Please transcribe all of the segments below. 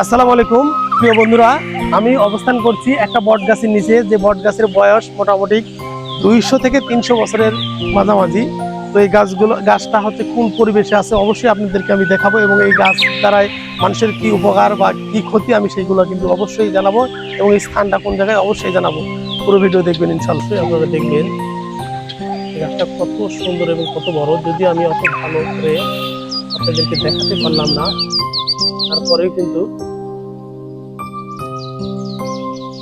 আসসালামু আলাইকুম, প্রিয় বন্ধুরা। আমি অবস্থান করছি একটা বট গাছের নিচে। যে বট গাছের বয়স মোটামুটি দুইশো থেকে তিনশো বছরের মাঝামাঝি। তো এই গাছগুলো, গাছটা হচ্ছে কোন পরিবেশে আছে অবশ্যই আপনাদেরকে আমি দেখাবো এবং এই গাছ দ্বারাই মানুষের কি উপকার বা কি ক্ষতি আমি সেইগুলো কিন্তু অবশ্যই জানাব এবং এই স্থানটা কোন জায়গায় অবশ্যই জানাব। পুরো ভিডিও দেখবেন ইনশাল্লাহ আপনারা দেখবেন গাছটা কত সুন্দর এবং কত বড়। যদি আমি অত ভালো করে আপনাদেরকে দেখাতে পারলাম না তারপরেও কিন্তু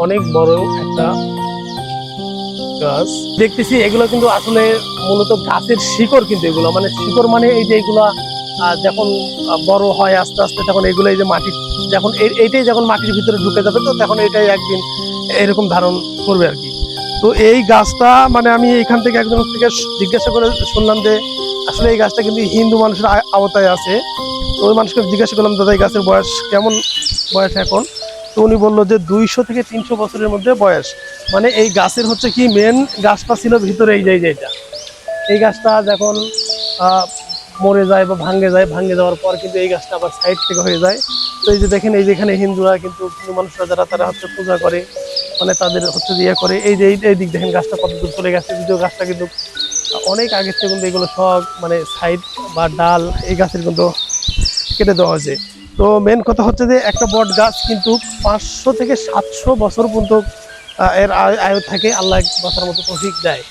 অনেক বড় একটা গাছ। দেখতেছি এগুলো কিন্তু আসলে মূলত গাছের শিকড় কিন্তু এগুলো। মানে শিকড় মানে এই যে এগুলা যখন বড় হয় আস্তে আস্তে তখন এগুলো এই যে মাটি যখন এইটাই যখন মাটির ভিতরে ঢুকে যাবে তো তখন এটাই একদিন এরকম ধারণ করবে আর কি। তো এই গাছটা মানে আমি এখান থেকে একজন থেকে জিজ্ঞাসা করে শুনলাম যে আসলে এই গাছটা কিন্তু হিন্দু মানুষের আওতায় আছে। তো ওই মানুষকে জিজ্ঞাসা করলাম, দাদা, এই গাছের বয়স কেমন বয়স এখন? তো উনি বলল যে, দুইশো থেকে তিনশো বছরের মধ্যে বয়স। মানে এই গাছের হচ্ছে কি মেন গাছটা ছিল ভিতরে, এই যে এই যে, এটা। এই গাছটা যখন মরে যায় বা ভাঙ্গে যায় ভাঙ্গে যাওয়ার পর কিন্তু এই গাছটা আবার সাইড থেকে হয়ে যায়। তো এই যে দেখেন, এই যেখানে হিন্দুরা কিন্তু মানুষরা যারা, তারা হচ্ছে পূজা করে মানে তাদের হচ্ছে ইয়ে করে। এই যে, এই- এই দিক দেখেন, গাছটা কত দূর চলে গেছে। যদিও গাছটা কিন্তু অনেক আগের থেকে কিন্তু এগুলো সব মানে সাইড বা ডাল, এই গাছের কিন্তু কেটে দেওয়া হয়েছে। তো মেন কথা হচ্ছে যে, একটা বট গাছ কিন্তু পাঁচশো থেকে সাতশো বছর পর্যন্ত এর আয়- থাকে, আল্লাহ বছর মতো তফিক দেয়।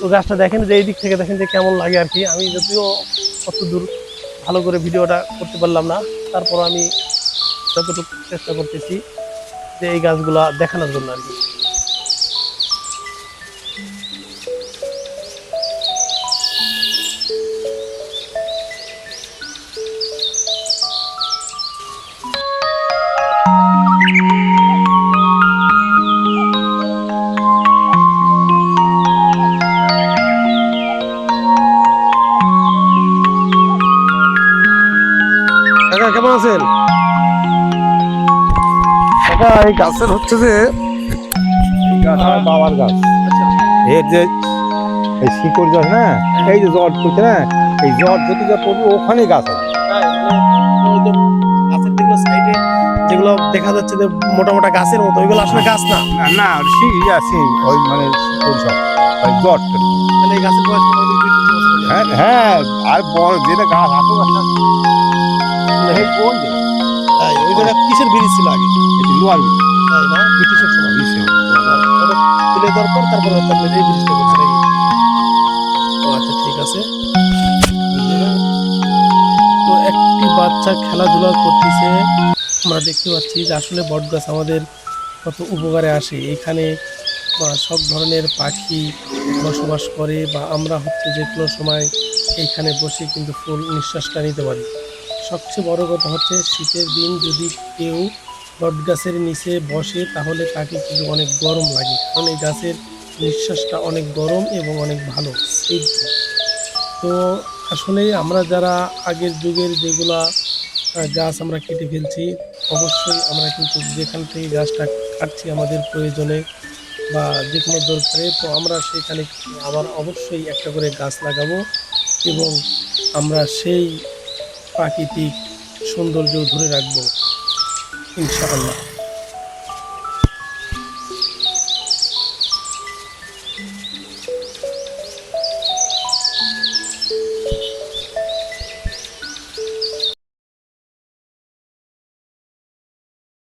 তো গাছটা দেখেন যে, এই দিক থেকে দেখেন যে, কেমন লাগে আর কি। আমি যদিও কত দূর ভালো করে ভিডিওটা করতে পারলাম না তারপর আমি যতটুকু চেষ্টা করতেছি যে, এই গাছগুলা দেখানোর জন্য আর কি। কাকা কেমন আছেন? কাকা এই গাছের হচ্ছে যে বাবার গাছ। আচ্ছা। এর যে এই শিকড় গাছ না? এই যে জট করছে না? এই জট যদি যা পড়বে ওখানে গাছ আছে যেগুলো দেখা যাচ্ছে যে মোটা মোটা গাছের মতো ওইগুলো আসলে গাছ না? না শি আছে ওই মানে ওই জট মানে এই গাছের বয়স হয়ে। হ্যাঁ হ্যাঁ আর বড় যেটা গাছ? তাই ওই জায়গা কিসের ব্রিজ ছিল আগে? Lower bridge. তাই না? ব্রিটিশের সময়। তুলে দেওয়ার পর তারপরে এই ব্রিজটা করছে ও আচ্ছা ঠিক আছে। তো একটি বাচ্চা খেলাধুলা করতেছে। আমরা দেখতে পাচ্ছি যে আসলে বটগাছ আমাদের কত উপকারে আসে। এখানে বা সব ধরনের পাখি বসবাস করে বা আমরা হচ্ছে যে কোনো সময় এইখানে বসে কিন্তু ফুল নিঃশ্বাসটা নিতে পারি। সবচেয়ে বড় কথা হচ্ছে শীতের দিন যদি কেউ বট গাছের নিচে বসে তাহলে তাকে কিন্তু অনেক গরম লাগে। কারণ এই গাছের নিঃশ্বাসটা অনেক গরম এবং অনেক ভালো তো আসলে আমরা যারা আগের যুগের যেগুলা গাছ আমরা কেটে ফেলছি অবশ্যই আমরা কিন্তু যেখান থেকে গাছটা কাটছি আমাদের প্রয়োজনে বা যে কোনো দরকারে, তো আমরা সেখানে আবার অবশ্যই একটা করে গাছ লাগাবো এবং আমরা সেই প্রাকৃতিক সৌন্দর্য ধরে রাখব, ইনশাআল্লাহ।